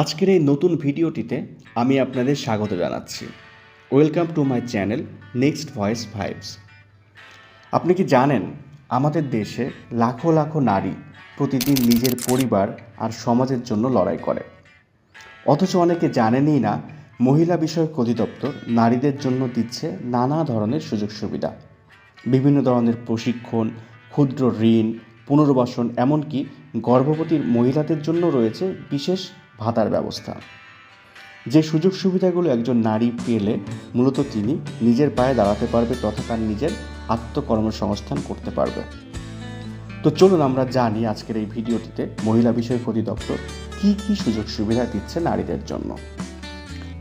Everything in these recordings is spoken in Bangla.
আজকের এই নতুন ভিডিওটিতে আমি আপনাদের স্বাগত জানাচ্ছি। Welcome to my channel next voice vibes আপনি কি জানেন, আমাদের দেশে লাখো লাখো নারী প্রতিদিন নিজের পরিবার আর সমাজের জন্য লড়াই করে। অথচ অনেকে জানেনই না, মহিলা বিষয়ক অধিদপ্তর নারীদের জন্য দিচ্ছে নানা ধরনের সুযোগ সুবিধা। বিভিন্ন ধরনের প্রশিক্ষণ, ক্ষুদ্র ঋণ, পুনর্বাসন, এমনকি গর্ভবতী মহিলাদের জন্য রয়েছে বিশেষ ভাতার ব্যবস্থা। যে সুযোগ সুবিধাগুলো একজন নারী পেলে মূলত তিনি নিজের পায়ে দাঁড়াতে পারবে তথা তার নিজের আত্মকর্মসংস্থান করতে পারবে। তো চলুন আমরা জানি আজকের এই ভিডিওটিতে মহিলা বিষয়ক অধিদপ্তর কী কী সুযোগ সুবিধা দিচ্ছে নারীদের জন্য।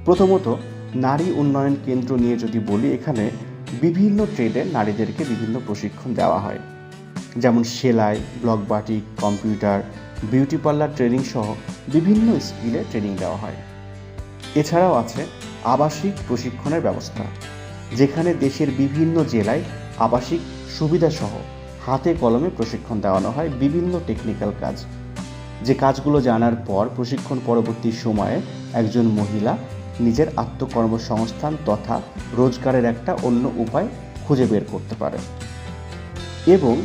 প্রথমত, নারী উন্নয়ন কেন্দ্র নিয়ে যদি বলি, এখানে বিভিন্ন ট্রেডে নারীদেরকে বিভিন্ন প্রশিক্ষণ দেওয়া হয়। যেমন সেলাই block batik computer beauty parlour training সহ বিভিন্ন স্কিলে ট্রেনিং দেওয়া হয়। এছাড়াও আছে আবাসিক প্রশিক্ষণের ব্যবস্থা, যেখানে দেশের বিভিন্ন জেলায় আবাসিক সুবিধাসহ হাতে কলমে প্রশিক্ষণ দেওয়ানো হয় বিভিন্ন টেকনিক্যাল কাজ। যে কাজগুলো জানার পর প্রশিক্ষণ পরবর্তী সময়ে একজন মহিলা নিজের আত্মকর্মসংস্থান তথা রোজগারের একটা অন্য উপায় খুঁজে বের করতে পারে এবং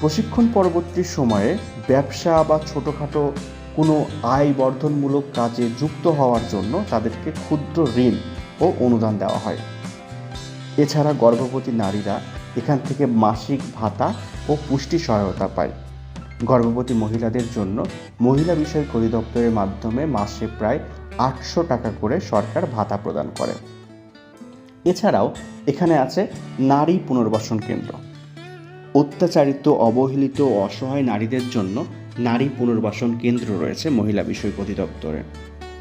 প্রশিক্ষণ পরবর্তী সময়ে ব্যবসা বা ছোটোখাটো কোনো আয় বর্ধনমূলক কাজে যুক্ত হওয়ার জন্য তাদেরকে ক্ষুদ্র ঋণ ও অনুদান দেওয়া হয়। এছাড়া গর্ভবতী নারীরা এখান থেকে মাসিক ভাতা ও পুষ্টি সহায়তা পায়। গর্ভবতী মহিলাদের জন্য মহিলা বিষয়ক অধিদপ্তরের মাধ্যমে মাসে প্রায় আটশো টাকা করে সরকার ভাতা প্রদান করে। এছাড়াও এখানে আছে নারী পুনর্বাসন কেন্দ্র। অত্যাচারিত, অবহেলিত অসহায় নারীদের জন্য নারী পুনর্বাসন কেন্দ্র রয়েছে মহিলা বিষয়ক অধিদপ্তরে,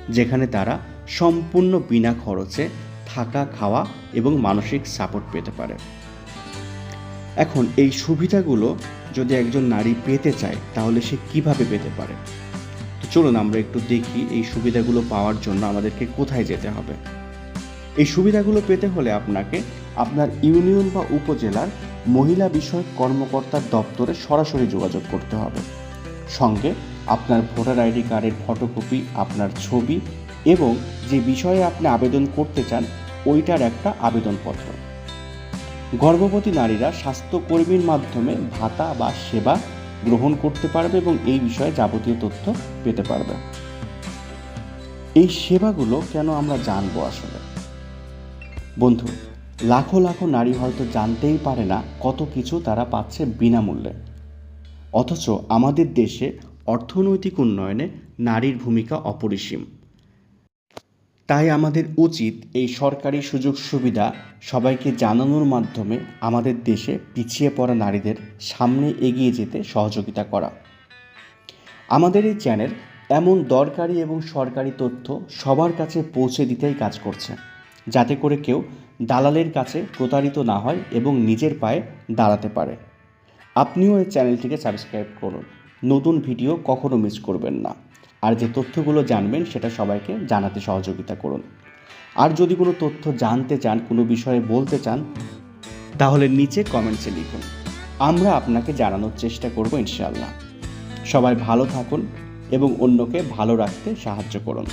যেখানে তারা সম্পূর্ণ বিনা খরচে থাকা, খাওয়া এবং মানসিক সাপোর্ট পেতে পারে। এখন, এই সুবিধাগুলো যদি একজন নারী পেতে চায়, তাহলে সে কীভাবে পেতে পারে? তো চলুন, আমরা একটু দেখি এই সুবিধাগুলো পাওয়ার জন্য আমাদেরকে কোথায় যেতে হবে। এই সুবিধাগুলো পেতে হলে আপনাকে আপনার ইউনিয়ন বা উপজেলার মহিলা বিষয়ক কর্মকর্তার দপ্তরে সরাসরি যোগাযোগ করতে হবে। সঙ্গে আপনার ভোটার আইডি কার্ডের ফটোকপি, আপনার ছবি এবং যে বিষয়ে আপনি আবেদন করতে চান, ওইটার একটা আবেদনপত্র। গর্ভবতী নারীরা স্বাস্থ্যকর্মীর মাধ্যমে ভাতা বা সেবা গ্রহণ করতে পারবে এবং এই বিষয়ে যাবতীয় তথ্য পেতে পারবে। এই সেবাগুলো কেন আমরা জানব আসলে? বন্ধু লাখো লাখো নারী হয়তো জানতেই পারে না কত কিছু তারা পাচ্ছে বিনামূল্যে। অথচ আমাদের দেশে অর্থনৈতিক উন্নয়নে নারীর ভূমিকা অপরিসীম। তাই আমাদের উচিত এই সরকারি সুযোগ সুবিধা সবাইকে জানানোর মাধ্যমে আমাদের দেশে পিছিয়ে পড়া নারীদের সামনে এগিয়ে যেতে সহযোগিতা করা। আমাদের এই চ্যানেল এমন দরকারি এবং সরকারি তথ্য সবার কাছে পৌঁছে দিতেই কাজ করছে। যাতে করে কেউ দালালের কাছে প্রতারিত না হয় এবং নিজের পায়ে দাঁড়াতে পারে। আপনিও এই চ্যানেলটিকে সাবস্ক্রাইব করুন। নতুন ভিডিও কখনো মিস করবেন না। আর যে তথ্যগুলো জানবেন সেটা সবাইকে জানাতে সহযোগিতা করুন। আর যদি কোনো তথ্য জানতে চান, কোনো বিষয়ে বলতে চান, তাহলে নিচে কমেন্টসে লিখুন। আমরা আপনাকে জানানোর চেষ্টা করব ইনশাআল্লাহ। সবাই ভালো থাকুন এবং অন্যকে ভালো রাখতে সাহায্য করুন।